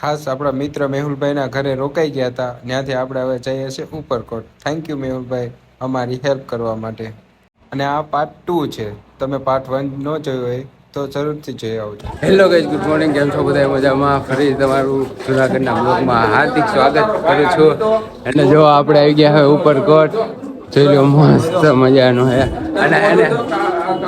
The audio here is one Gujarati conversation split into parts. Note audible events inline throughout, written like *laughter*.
ખાસ આપણા મિત્ર મેહુલભાઈના ઘરે રોકાઈ ગયા હતા. ત્યાંથી આપણે હવે જઈએ છીએ ઉપરકોટ. થેન્ક યુ મેહુલભાઈ અમારી હેલ્પ કરવા માટે. અને આ પાર્ટ ટુ છે. તમે પાર્ટ વન ન જોયો હોય તો જરૂરથી જોઈ આવજો. હેલો ગઈજ ગુડ મોર્નિંગ કેમ છો બધા મજામાં? ફરી તમારું જુનાગઢના બ્લોગમાં હાર્દિક સ્વાગત કરું છું. એટલે જો આપણે આવી ગયા હોય ઉપરકોટ જોઈ લો મસ્ત મજાનું હે. અને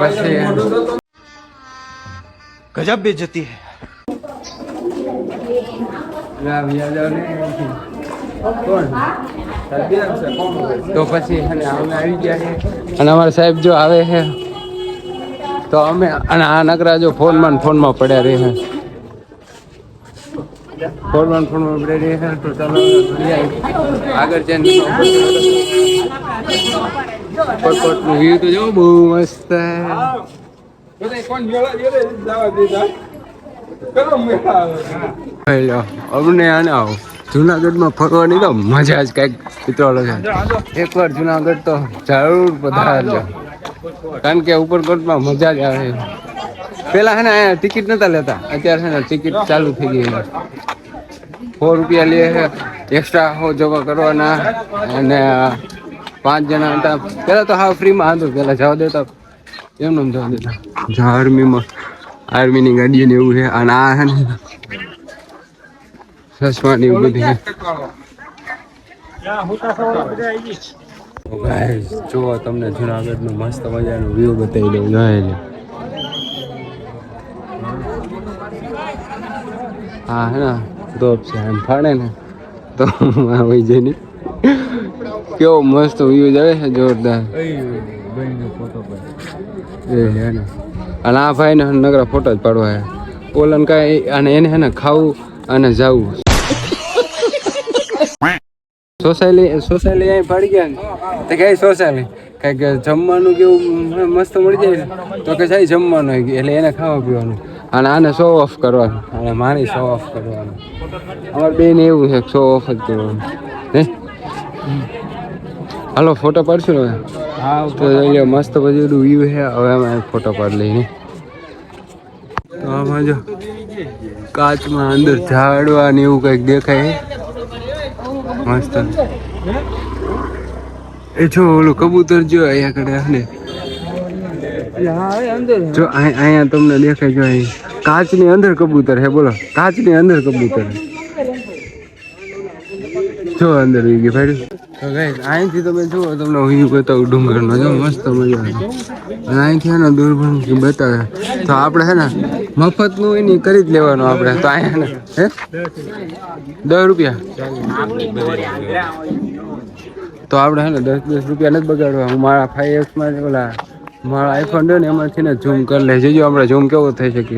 પછી ગજબ બેજતી હે. તો પછી અને અમે આવી ગયા અને અમારા સાહેબ જો આવે છે તો અમે અને આ નકરા જો ફોનમાં ને ફોનમાં પડ્યા રહે છે. ફોનમાં ફોનમાં પડ્યા રહે છે તો ચાલો આગળ જઈને પટપટનું વ્યૂ તો જો બહુ મસ્ત છે. કારણ કે ઉપરકોટમાં મજા જ આવે. પેલા હે ને ટિકિટ નતા લેતા. અત્યારે છે ને, ટિકિટ ચાલુ થઈ ગઈ ફોર રૂપિયા લે છે. એક્સ્ટ્રા હો જમા કરવાના. અને પાંચ જણા હતા. પેલા તો હા ફ્રીમાં હતું. પેલા જવા દેતા. એમ એમ જવા દેતા. આર્મીમાં આર્મીની ગાડી ને એવું છે. અને આ છે ને ચશ્મા ને એવું બધું છે. તો જુઓ તમને જુનાગઢનું મસ્ત મજાનું વ્યૂ બતાવી દઉં. જોઈ લે હા હે ને તોપ છે. એમ ફાડે ને તો આવી જઈને કેવો મસ્ત વ્યૂ આવે છે જોરદાર. એ હે ને. અને આ ભાઈ ને નગરા ફોટો જ પાડવા હે. ઓલન કાંઈ અને એને હે ને ખાવું અને જવું. સોસાયટી સોસાયટી અહીં પડી ગયા ને. તો કઈ સોસાયટી કંઈક જમવાનું કેવું મસ્ત મળી જાય ને, તો કે સાહેબ જમવાનું એટલે એને ખાવા પીવાનું. અને આને શો ઓફ કરવાનું. અને મારી શો ઓફ કરવાનું. અમારે બેન એવું છે શો ઓફ જ કરવાનું. હે? હાલો ફોટો પાડશું ને હવે? તો જોઈ મસ્ત બધું વ્યૂ છે. હવે અમે ફોટો પાડી લઈને. તો આમાં જો કાચમાં અંદર ઝાડવા ને એવું કંઈક દેખાય મસ્ત. એ જો ઓલું કબૂતર જો અહીંયા કડે ને. જો અહીં- અહીંયા તમને દેખાય જો અહીં કાચની અંદર કબૂતર હે બોલો. કાચની અંદર કબૂતર. જો અંદર ગઈ ભાઈ. તો અહીંથી તમે જુઓ, તમને વ્યૂ બતાવું ડુંગરનો, જો મસ્ત મજા આવે. અહીંથી છે ને બતાવે. તો આપણે છે ને મફતનું એની કરી જ લેવાનું આપણે. તો અહીંયા હે દસ રૂપિયા. તો આપણે છે ને દસ દસ રૂપિયા નથી બગાડવા. હું મારા ફાઈવ એક્સમાં ઓલા, મારા આઈફોન છે ને, એમાંથી ને ઝૂમ કરી લે. જોજો આપણે ઝૂમ કેવો થઈ શકે.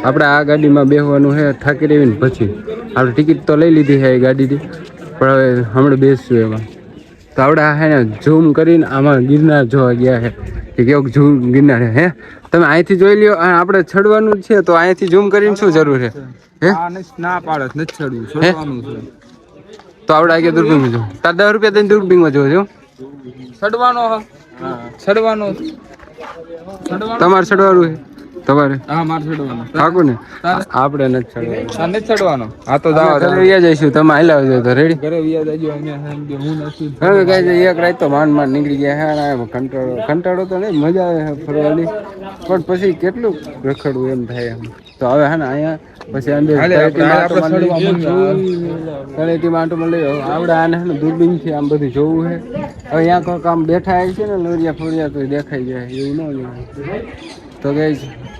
આપણે આ ગાડીમાં બેસવાનું છે થાકી રહીને પછી. આપણે ટિકિટ તો લઈ લીધી છે એ ગાડીથી પણ હવે હમણાં બેસશું એમાં. તો આપણે આ હે ને ઝૂમ કરીને આમાં ગિરનાર જોવા ગયા છે કે કેવું ઝૂમ ગિરનાર હે તમે અહીંથી જોઈ લ્યો આપણે ચડવાનું જ છે તો અહીંથી ઝૂમ કરીને શું જરૂર છે હે? ના પાડત નથી ચડવું છે. તો આપણે આગળ દૂરબીનમાં જો તાર દસ રૂપિયા દઈને દૂરબીનમાં જોવો છડવાનો ચડવાનો હ. ચડવાનો. તમારે ચડવાનું છે તમારે? હા માર ચડવાનો. થાકું ને આપણે નથી ચડવાનું. નથી ચડવાનો. આ તો ઘરે વિયા જઈશું તમે હાલ્યા આવજો તો રેડી ઘરે વિયા જજો હું નથી. હવે કઈ એક રાત તો માંડ માંડ નીકળી ગયા હે અને કંટાળો કંટાળો તો નહીં મજા આવે ફરવાની. પણ પછી કેટલું રખડવું એમ થાય એમ. તો હવે હે ને અહીંયા પછી અંદર તળેટી માટો મારી લઈએ. આપણે આને હે ને દૂરબીનથી આમ બધું જોવું છે. હવે અહીંયા કોઈક આમ બેઠા છે ને લોરિયા ફોરિયા તો દેખાઈ જાય એવું ન હોય. તો ગઈ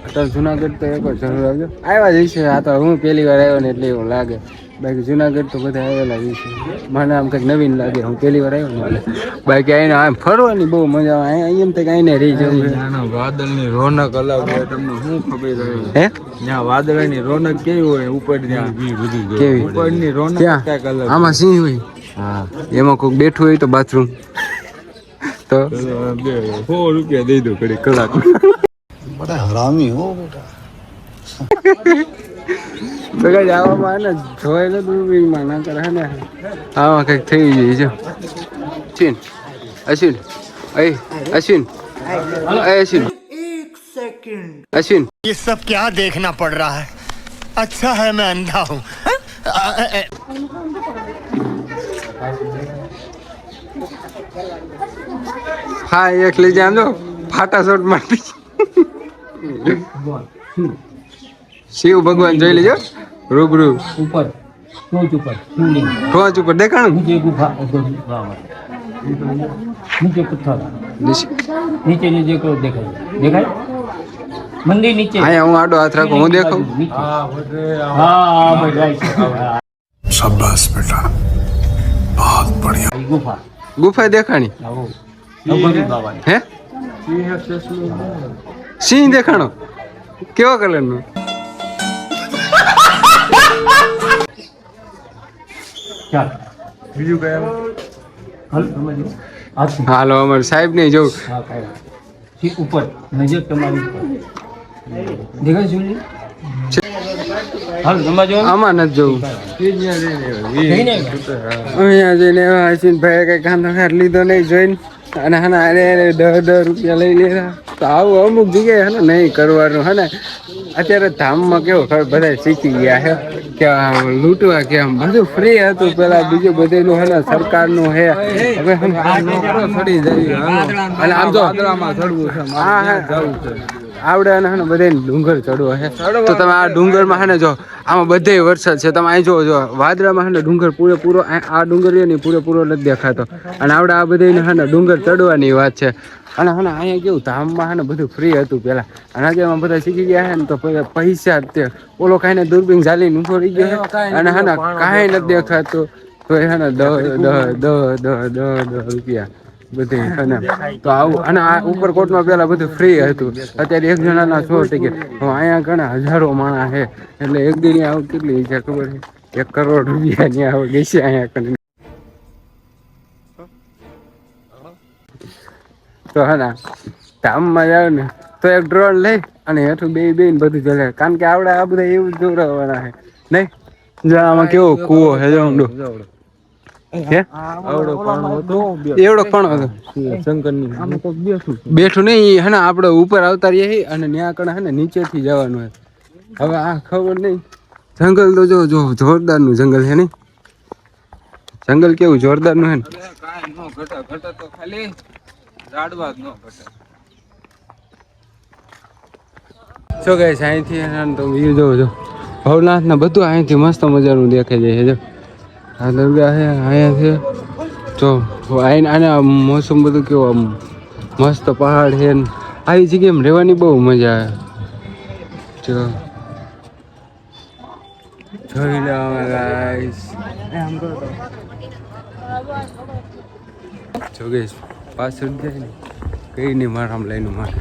અત્યારે જુનાગઢ તો એક જરૂર આવજો. આવ્યા જ છે આ તો હું પહેલી વાર આવ્યો ને એટલે એવું લાગે. બાકી જુનાગઢ તો બધા આવેલા જ છે મને આમ કંઈક નવીન લાગે હું પહેલી વાર આવ્યો ને બાકી આઈને આમ ફરવાની બહુ મજા આવે. અહીં એમ કંઈક આઈને રહી જવું વાદળની રોનક અલગ હોય તમને શું ખબર હે? ત્યાં વાદળની રોનક કેવી હોય ઉપર ત્યાં કેવી? ઉપરની રોનક ત્યાં? અલગ આમાં સિંહ હોય. હા એમાં કોઈક બેઠું હોય તો બાથરૂમ તો? સો રૂપિયા દઈ દો કડી કલાક बड़ा हरामी हो बेटा તો કઈ આવામાં ને જોયેલો દૂરબીનમાં ના કરે હે ને આમાં કંઈક થઈ જાય છે અશ્વિન અશ્વિન અય અશ્વિન અય અશ્વિન અશ્વિન ये सब क्या देखना पड़ रहा है अच्छा है मैं अंधा हूँ હા એક લઈ જાય આમ જો ફાટા શોટ મારતી શિવ ભગવાન જોઈ લેજો રૂબરૂ ઉપર ટોચ ઉપર શિવલિંગ ટોચ ઉપર દેખાણું નીચે ગુફા ગુફા નીચે પથ્થર નીચે નીચે કરો દેખાય દેખાય મંદિર નીચે અહીંયા હું આડો હાથ રાખું હું દેખાઉં નીચે. હા ભાઈ right. હા, शाबाश बेटा बहुत बढ़िया આ ગુફા ગુફા દેખાણી સિંહ દેખાણો. કેવા કલરનું બીજું હાલ અમર સાહેબ નહીં જવું હા કાંઈ ઠીક ઉપર. નજર તમારી ઉપર. દેખાય આમાં નથી જવું. અહીંયા જઈને હસીનભાઈ કઈ કાંધો ખાટ લીધો નહીં જોઈને. અને હે ને અરે દસ દસ રૂપિયા લઈ લીધા. તો આવું અમુક જગ્યાએ હે ને નહીં કરવાનું. હે ને અત્યારે ધામમાં કેવું ખબર બધા શીખી ગયા છે. કે લૂંટવા કે આમ બધું ફ્રી હતું. પેલા બીજું બધેનું હે ને સરકારનું હે હવે હે ચડી જાય. અને આમ તો વાદળામાં ચડવું છે. હા હા. જવું છે. આવડે અને હે બધે ડુંગર ચડવો છે. તો તમે આ ડુંગરમાં હે ને જો આમાં બધે વરસાદ છે. તમે અહીં જોવો જો વાદળામાં હે ને ડુંગર પૂરેપૂરો આ ડુંગર રહ્યો ને પૂરેપૂરો નથી દેખાતો. અને આવડે આ બધે હે ને ડુંગર ચડવાની વાત છે. અને હે ને અહીંયા કેવું ધામમાં હે ને બધું ફ્રી હતું પેલા અને આજે એમાં બધા શીખી ગયા છે ને તો પૈસા તે ઓલો કાંઈ ને દૂરબીન ઝાલીને ઊભો રહી ગયો અને હે ને કાંઈ નથી દેખાતું. તો હે ને દહ દહ દહ દહ દહ રૂપિયા. બધી, અને તો આવું, અને આ ઉપરકોટમાં પેલા બધું ફ્રી હતું. અત્યારે એક જણાના સો ટિકિટ તો અહીંયા ઘણા હજારો માણસ છે. એટલે એક દિન આવું કેટલી છે ખબર છે? એક કરોડ રૂપિયાની આવે ગઈ છે અહીંયા કરીને. તો હા ના, ધામમાં જાવ ને તો એક ડ્રોન લઈ અને હેઠું બે બે બધું ચલે કારણ કે આવડે આ બધા એવું જ છે. નહીં? જો આમાં કેવો કૂવો છે જો. ઊંડો હે? આવડો પાણો હતો. એવડો કોણ હતો? શંકરની. બેઠું બેઠું નહીં હે ને આપણે ઉપર આવતા રહીએ અને ત્યાં કણ હે ને નીચેથી જવાનું હોય. હવે આ ખબર નહીં. જંગલ તો જો જો જોરદારનું જંગલ છે નહીં જંગલ કેવું જોરદારનું છે ને. ઘટે ઘટે તો ખાલી ઝાડવા જ નો ઘટે. શું કહે અહીંથી હે તો વ્યૂ જોવો જો. ભવનાથ ને બધું અહીંથી મસ્ત મજાનું દેખાઈ જાય છે જો. આ દરગાહ છે અહીંયા છે. તો આઈને આને મોસમ બધું કેવું આમ મસ્ત પહાડ છે ને. આવી જગ્યાએ રહેવાની બહુ મજા આવે. જો. જોઈ લો ગાઈસ જો ગઈશ પાછળ જાય ને કઈ નહીં મારા આમ લઈને મારે.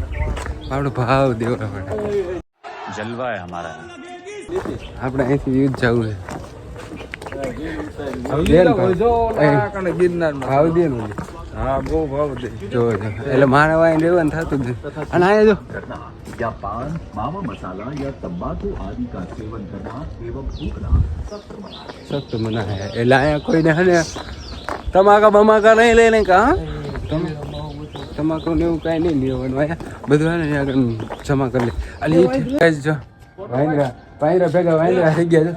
આપણો ભાવ દેવા પડે જલવા હે હમારા આપણે અહીંથી યુદ્ધ જવું છે. ભાવ. જો એ, કણે ગિરનારમાં ભાવ દે ને ઓલી. હા બહુ ભાવ દે જો જો. એટલે મારે વાંઈ રહેવાનું થતું જ નથી. અને અહીંયા જો या पान मावा मसाला या तंबाकू आदि का सेवन करना एवं थूकना સખ્ત મના હે એટલે અહીંયા કોઈને હે ને તમાકા બમાકા નહીં લઈ લે કા તમાકુ ને એવું કાંઈ નહીં લેવાનું અહીંયા બધું હે ને અહીંયા આગળ જમા કરી લે અને ઈ ઠીક જ જો વાંદરા વાંદરા ભેગા વાંદરા થઈ ગયા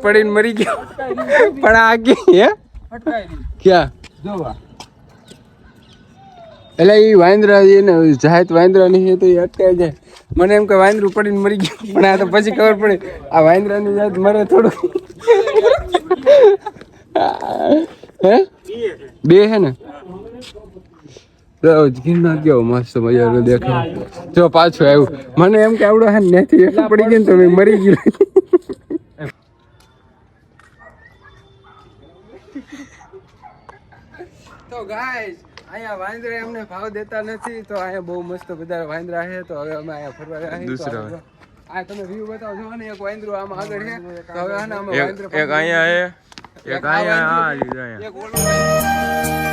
પડીને મરી ગયો. પણ આ ક્યાં? એટલે એ વાંદરા છે ને જાત વાંદરા નહીં તો એ અટકાઈ જાય. મને એમ કે વાંદરું પડીને મરી ગયું પણ આ તો પછી ખબર પડી. આ વાંદરાની જાત મરે થોડું *laughs* હે? બે હે ને? ગિરનાર કેવો મસ્ત મજાનો દેખાય જો પાછું આવ્યું. મને એમ કે આવડો હે ને એટલું પડી ગયું ને તો મેં મરી ગયું. તો ગાઈસ અહીંયા વાંદરા અમને ભાવ દેતા નથી તો અહીંયા બહુ મસ્ત બધા વાંદરા છે તો હવે અમે અહીંયા ફરવા દૂસરા. આ તમે વ્યૂ બતાવો છો ને એક વાંદરું આમ આગળ છે. તો હવે હે ને અમે એક એક અહીંયા હે એક અહીંયા હા વાંદરું, ઈ અહીંયા. એક ઓલો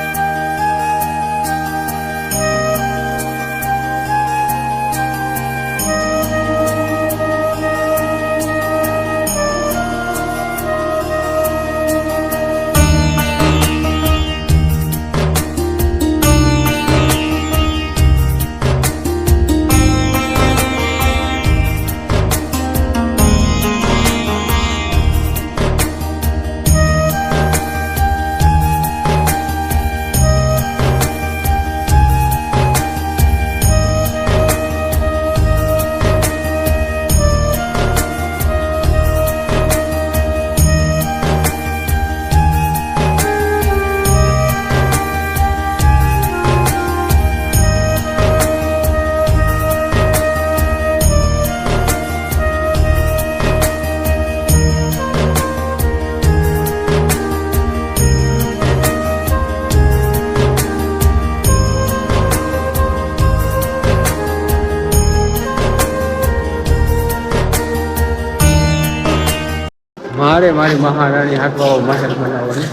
મારે મારી મહારાણી હાથવાઓ મહેલ બનાવવાની.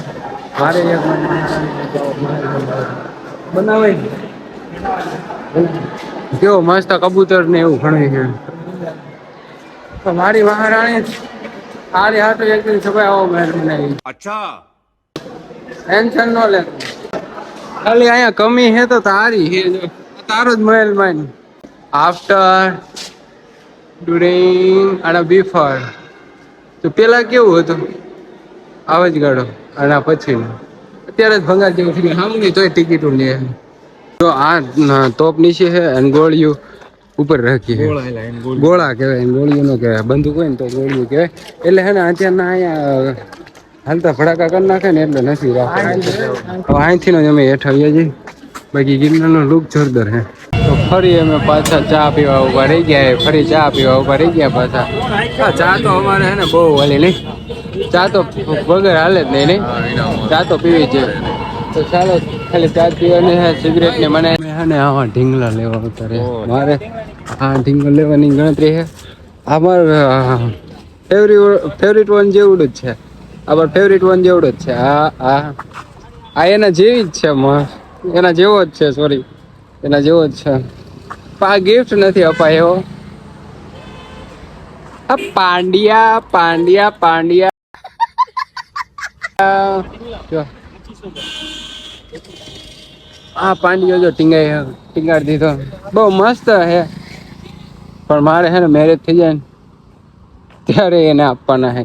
મારે એક કેવો મસ્ત કબૂતર ને એવું ભણે તો મારી મહારાણી હારી હાથ એક દિન સભાઈ આવો મહેલ બનાવી. અચ્છા. ટેન્શન નો લે. ખાલી અહીંયા કમી હે તો તારી હે તારો જ મહેલ માન આફ્ટર ડુરિંગ અને બિફોર તો પેલા કેવું હતું? આવે જ ગાડો અને પછી અત્યારે જ ભંગાર જેવું થઈ ગયું સામની તોય ટિકિટો લે તો આ તોપ નીચે છે અને ગોળીઓ ઉપર રાખી ગોળા કહેવાય એને ગોળીઓ નો કહેવાય. બંદૂક હોય ને તો ગોળીઓ કહેવાય. એટલે હે ને અત્યારના અહીંયા હાલતા ફટાકા કરી નાખે ને એટલે નથી રાખતા અહીંથી અમે હેઠ આવીએ છીએ બાકી ગિરનારનો લુક જોરદાર હે તો ફરી અમે પાછા ચા પીવા ઊભા રહી ગયા ફરી ચા પીવા ઊભા રહી ગયા પાછા. હા, ચા તો અમારે હે ને બહુ વાલી નહીં. ચા તો વગર હાલે જ નહીં નહીં. ચા તો પીવી છે તો ચાલો ખાલી ચા પીવાની હે સિગરેટ ને મને. હે ને આવા ઢીંગલા લેવા ઉતારે મારે આ ઢીંગલો લેવાની ગણતરી છે અમાર ફેવરિટ ફેવરિટ વન જેવડું જ છે. અમાર ફેવરિટ વન જેવડું જ છે. આ આ આ એના જેવી જ છે એના જેવો જ છે સોરી એના જેવો જ છે. આ ગિફ્ટ નથી અપાયો આ પાંડિયા પાંડિયા પાંડિયા. આ પાંડિયો જો ટીંગાઈ, ટીંગાડી દીધો. બહુ મસ્ત હે. પણ મારે હે ને મેરેજ થઈ જાય ને, ત્યારે એને આપવાના હે.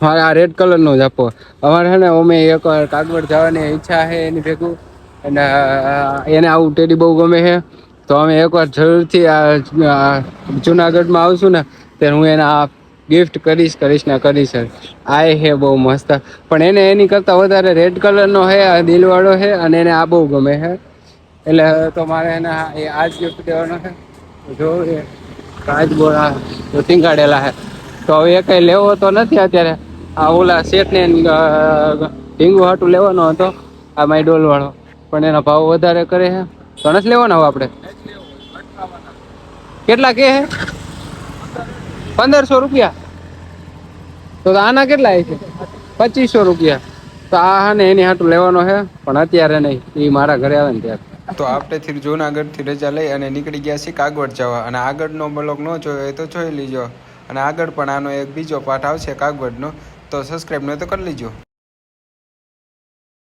મારે આ રેડ કલરનો જ આપો. અમારે છે ને અમે એક કાગળ જવાની ઈચ્છા છે એની ભેગું. અને એને આવું ટેડી બહુ ગમે છે. તો અમે એકવાર જરૂરથી આ જુનાગઢમાં આવશું ને, ત્યારે હું એને આ ગિફ્ટ કરીશ કરીશ ને કરીશ. આ હે બહુ મસ્ત. પણ એને એની કરતાં વધારે રેડ કલરનો છે દિલવાળો છે, અને એને આ બહુ ગમે છે. એટલે તો મારે એને આ જ ગિફ્ટ દેવાનો છે. જો કાચ બોળા ટીંગાડેલા છે. તો હવે એ કંઈ લેવો તો નથી અત્યારે. આ ઓલા શેઠને ઢીંગુ હાટું લેવાનો હતો, આ માય ડોલ વાળો પણ એના ભાવ વધારે કરે છે. તો નથી લેવાના હવે આપણે. કેટલા કે પંદરસો રૂપિયા. તો આના કેટલા છે? પચીસો રૂપિયા. તો આ ને એની હાટું લેવાનો છે, પણ અત્યારે નહીં. એ મારા ઘરે આવે ને ત્યારે. તો આપણે થી જૂનાગઢથી રજા લઈ અને નીકળી ગયા છીએ કાગવડ જવા. અને આગળનો બ્લોગ ન જોયો તો જોઈ લીજો. અને આગળ પણ આનો એક બીજો પાઠ આવશે કાગવડનો. તો સબસ્ક્રાઈબ ન તો કરી લીજો.